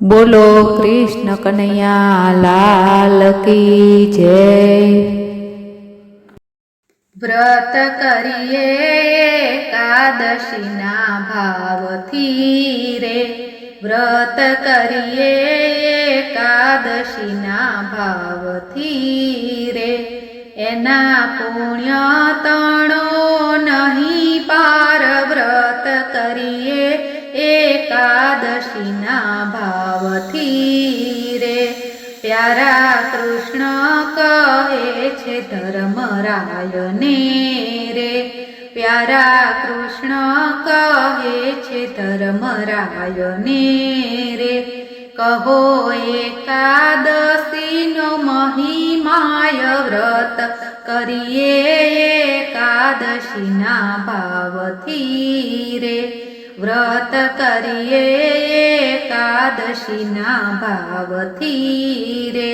બોલો કૃષ્ણ કનૈયા, લાલ કી જય. વ્રત કરીએ એકાદશીના ભાવથી રે. વ્રત કરીએ એકાદશીના ભાવથી રે. એના પુણ્ય તણો નહીં પાર છે ધર્મરાયને રે? પ્યારા કૃષ્ણ કહે છે ધર્મરાયને રે? કહો એકાદશીનો મહિમાય વ્રત કરીએ એકાદશીના ભાવથી રે? વ્રત કરીએ એકાદશીના ભાવથી રે?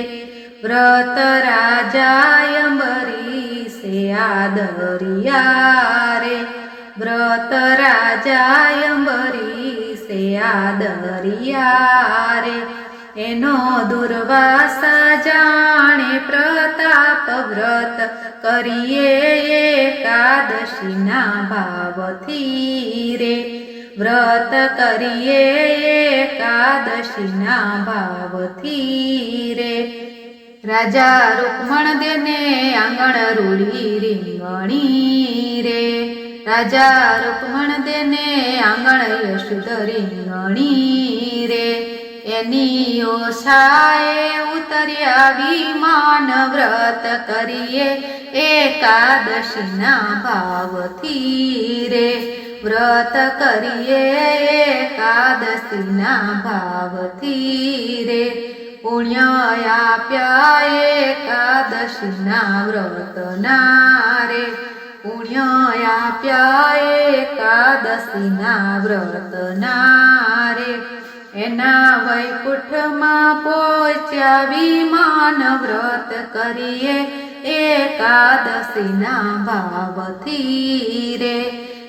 વ્રત રાજાય બરીસે આદરિયા રે. વ્રત રાજાય બરીસે આદરિયા રે. એનો દુર્વાસા જાણે પ્રતાપ વ્રત કરીએ એકાદશીના ભાવથી રે. વ્રત કરીએ એકાદશીના ભાવથી રે. રાજા રૂકમણ દેને આંગણ રૂડી રીંગણી રે. રાજા રૂકમણ દેને આંગણ યશુદ રીંગણી રે. એની ઓછાએ ઉતર્યા વિમાન વ્રત કરીએ. એકાદશીના ભાવથી રે. વ્રત કરીએ એકાદશીના ભાવથી રે. પુણ્ય આપ્યા એકાદશીના વ્રતના રે પુણ્ય આપ્યા એકાદશીના વ્રતના રે એના વૈકુંઠમાં પહોંચ્યા વિમાન વ્રત કરીએ. એકાદશીના ભાવથી રે.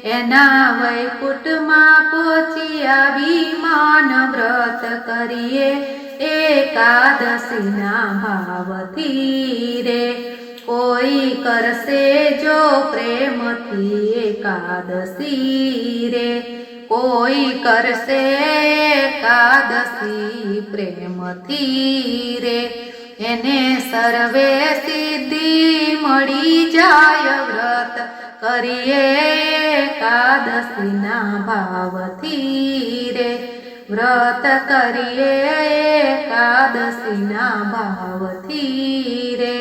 એના વૈકુંઠમાં પહોંચ્યા વિમાન વ્રત કરીએ. એકાદશીના ભાવથી રે. કોઈ કરશે જો પ્રેમથી એકાદશી રે. કોઈ કરશે એકાદશી પ્રેમથી રે. એને સર્વે સિદ્ધિ મળી જાય વ્રત કરીએ એકાદશીના ભાવથી વ્રત કરીએ એકાદશીના ભાવથી રે.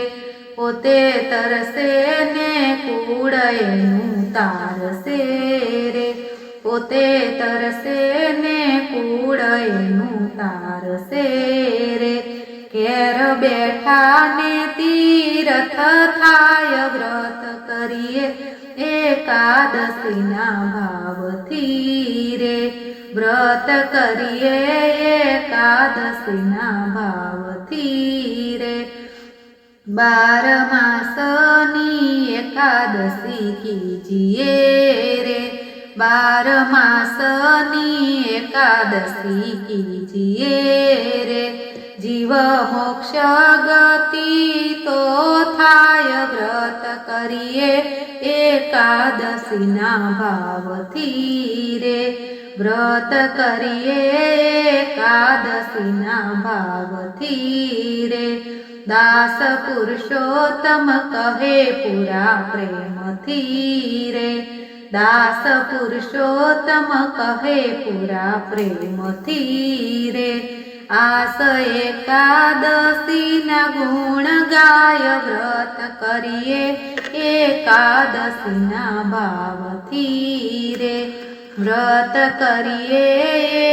પોતે તરસે ને કુળયનું તારસે રે. પોતે તરસે ને કુળયનું તારસે રે. ઘેર બેઠા ને તીરથ થાય વ્રત કરીએ એકાદશીના વ્રત કરીએ એકાદશીના ભાવથી રે. બાર માસની એકાદશી કીજીએ રે. બાર માસની એકાદશી કીજીએ રે. જીવ મોક્ષ ગતિ તો થાય વ્રત કરીએ એકાદશીના ભાવથી રે. વ્રત કરીએ એકાદશીના ભાવથી રે. દાસ પુરુષોત્તમ કહે પૂરા પ્રેમથી રે. દાસ પુરુષોત્તમ કહે પૂરા પ્રેમથી રે. આસ એકાદશીના ગુણ ગાય વ્રત કરીએ એકાદશીના ભાવથી રે. વ્રત કરીએ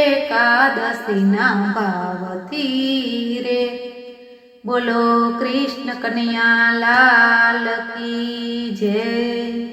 એકાદશીના ભાવથી રે. બોલો કૃષ્ણ કન્યા લાલ કી જય.